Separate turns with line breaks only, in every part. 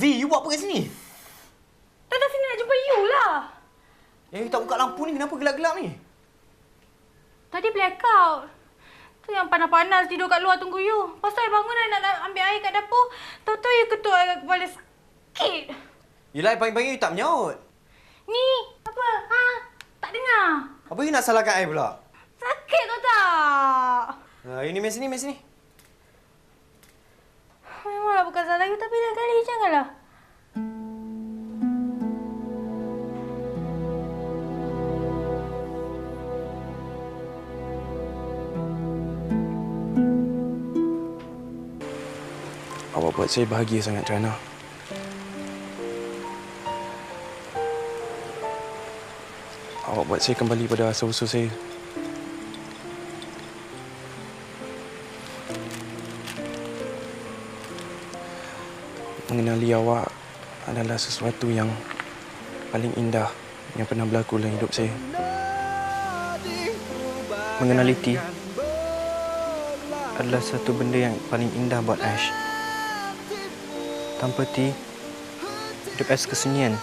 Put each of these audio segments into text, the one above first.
V, you buat apa kat sini?
Datang sini nak jumpa you lah.
Yang you tak buka lampu ni, kenapa gelap-gelap ni?
Tadi blackout. Tu yang panas-panas tidur kat luar tunggu you. Pasal tu, I bangun I nak ambil air kat dapur. Tahu-tahu you ketuk air kat kepala sakit.
Yelah, pagi-pagi you tak menyaut.
Ni, apa? Ha? Tak dengar.
Apa you nak salahkan I pula?
Sakit tau tak?
Ha, you ni main sini, main sini.
Memanglah bukan salah you tapi janganlah.
Awak buat saya bahagia sangat, Rana. Awak buat saya kembali pada asal-usul saya. Mengenali awak adalah sesuatu yang paling indah yang pernah berlaku dalam hidup saya. Mengenali T adalah satu benda yang paling indah buat Ash. Tanpa T, hidup Ash kesunyian.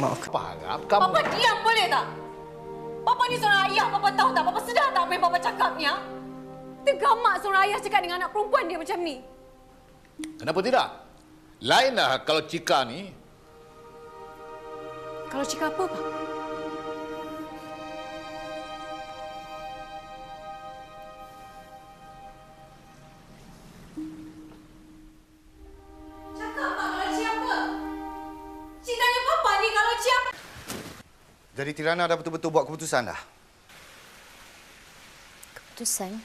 Maaf.
Apa harap kamu...
Papa diam boleh tak? Papa ni seorang ayah, Papa tahu tak? Papa sedar tak apa yang Papa cakap ni, ha? Tergamak seorang ayah cakap dengan anak perempuan dia macam ni.
Kenapa tidak? Lainlah kalau Cika ni
Kalau cakap apa, Pak? Cakap, kalau Papa ni kalau?
Jadi Tirana dah betul-betul buat keputusan dah?
Keputusan?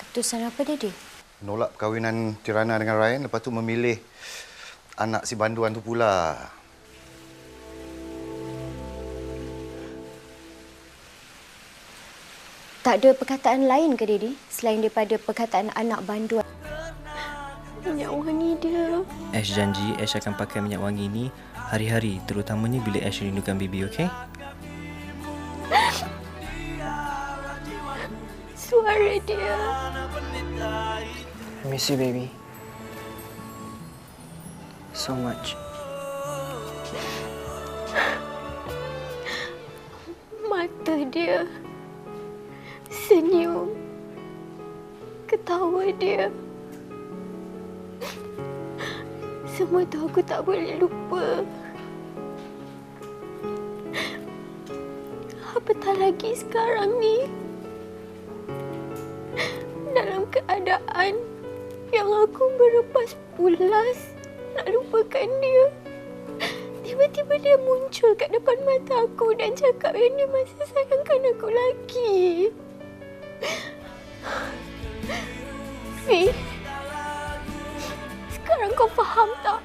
Keputusan apa, Daddy?
Menolak perkahwinan Tirana dengan Ryan lepas tu memilih anak si banduan tu pula.
Tak ada perkataan lain ke, Daddy? Selain daripada perkataan anak banduan. Minyak wangi dia.
Ash janji Ash akan pakai minyak wangi ni hari-hari terutamanya bila Ash rindukan baby, okey?
Suara dia.
I miss you, baby. So much.
Mata dia. Senyum. Ketawa dia. Semua tu aku tak boleh lupa. Apatah lagi sekarang ni. Dalam keadaan yang aku berlepas pulas nak lupakan dia. Tiba-tiba dia muncul kat depan mata aku dan cakap yang dia masih sayangkan aku lagi. Fi, sekarang kau faham tak?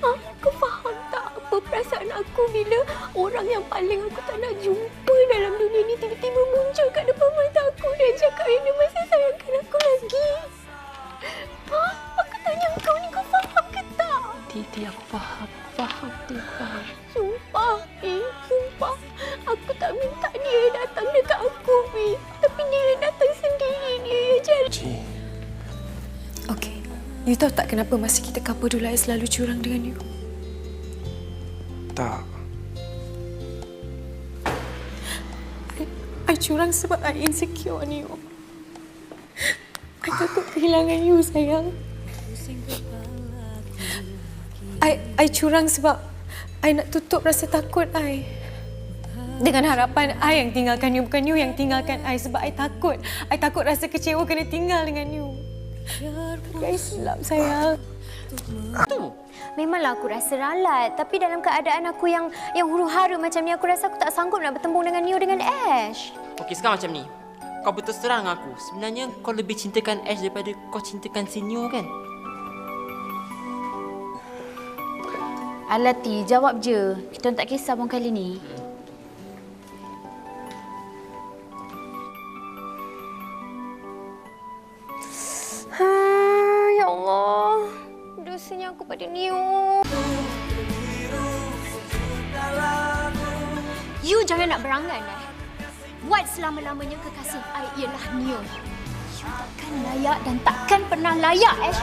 Ha? Kau faham tak apa perasaan aku bila orang yang paling aku tak nak jumpa dalam dunia ni tiba-tiba
Titi. Faham.
Sumpah, Fi. Sumpah. Aku tak minta dia datang dekat aku, Fi. Tapi dia datang sendiri. Dia yang cari.
Ci,
Okey. You tahu tak kenapa masa kita couple dulu I selalu curang dengan you?
tak.
I, I curang sebab I insecure on you. I takut kehilangan you, sayang. I, I curang sebab I nak tutup rasa takut I. Dengan harapan I yang tinggalkan you, bukan you yang tinggalkan I. Sebab I takut. I takut rasa kecewa kena tinggal dengan you. Tapi I silap, sayang.
Memanglah aku rasa ralat. Tapi dalam keadaan aku yang yang huru-hara macam ni, aku rasa aku tak sanggup nak bertembung dengan Neo dengan Ash.
Okey, sekarang macam ni. Kau betul serang aku. Sebenarnya kau lebih cintakan Ash daripada kau cintakan si Neo kan?
Alati, jawab je. Kita tak kisah pun kali ni. Ha, ya Allah. Dosanya aku pada Neo. You jangan nak berangan eh. Buat selama-lamanya kekasih I ialah Neo. You takkan layak dan takkan pernah layak, Ash.